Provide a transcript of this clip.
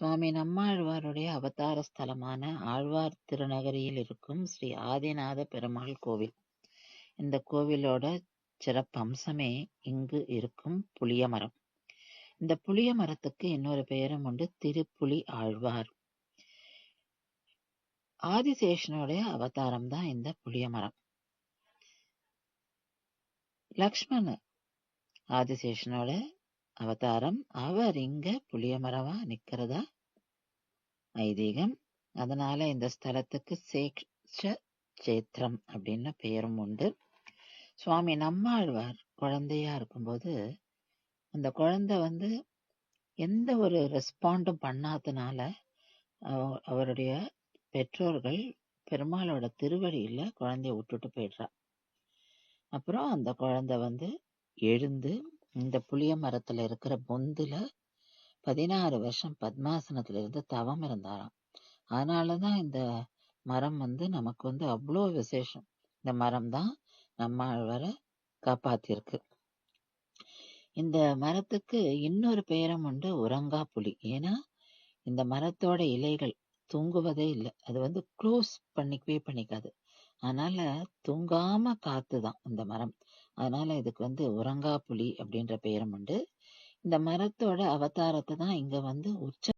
சுவாமி நம்மாழ்வாருடைய அவதார ஸ்தலமான ஆழ்வார் திருநகரியில் இருக்கும் ஸ்ரீ ஆதிநாத பெருமாள் கோவில். இந்த கோவிலோட சிறப்பம்சமே இங்கு இருக்கும் புளிய மரம் இந்த புளிய மரத்துக்கு இன்னொரு பெயரும் உண்டு திருப்புலி ஆழ்வார். ஆதிசேஷனுடைய அவதாரம் தான் இந்த புளிய மரம் லக்ஷ்மண ஆதிசேஷனோட அவதாரம் அவர் இங்க புளிய மரமா நிக்கிறதா? ஐதீகம். அதனால இந்த ஸ்தலத்துக்கு சேக்ஷ சேத்திரம் அப்படின்னு பெயரும் உண்டு. சுவாமி நம்மாழ்வார் குழந்தையா இருக்கும்போது அந்த குழந்தை வந்து எந்த ஒரு ரெஸ்பாண்டும் பண்ணாதனால அவ- அவருடைய பெற்றோர்கள் பெருமாளோட திருவடியில குழந்தைய விட்டுட்டு போயிடுறா. அப்புறம் அந்த குழந்தை வந்து எழுந்து இந்த புளிய மரத்துல இருக்கிற பொந்துல பதினாறு வருஷம் பத்மாசனத்துல இருந்து தவம் இருந்தாராம். அதனாலதான் இந்த மரம் வந்து நமக்கு வந்து அவ்வளோ விசேஷம். இந்த மரம் தான் நம்மாழ்வாரை காப்பாத்திருக்கு. இந்த மரத்துக்கு இன்னொரு பெயரும் உண்டு உரங்கா புலி. ஏன்னா இந்த மரத்தோட இலைகள் தூங்குவதே இல்லை. அது வந்து க்ளோஸ் பண்ணிக்கவே பண்ணிக்காது. அதனால தூங்காம காத்துதான் இந்த மரம். அதனால இதுக்கு வந்து உறங்கா புலி அப்படின்ற பெயரும் உண்டு. இந்த மரத்தோட அவதாரத்தை தான் இங்க வந்து உச்ச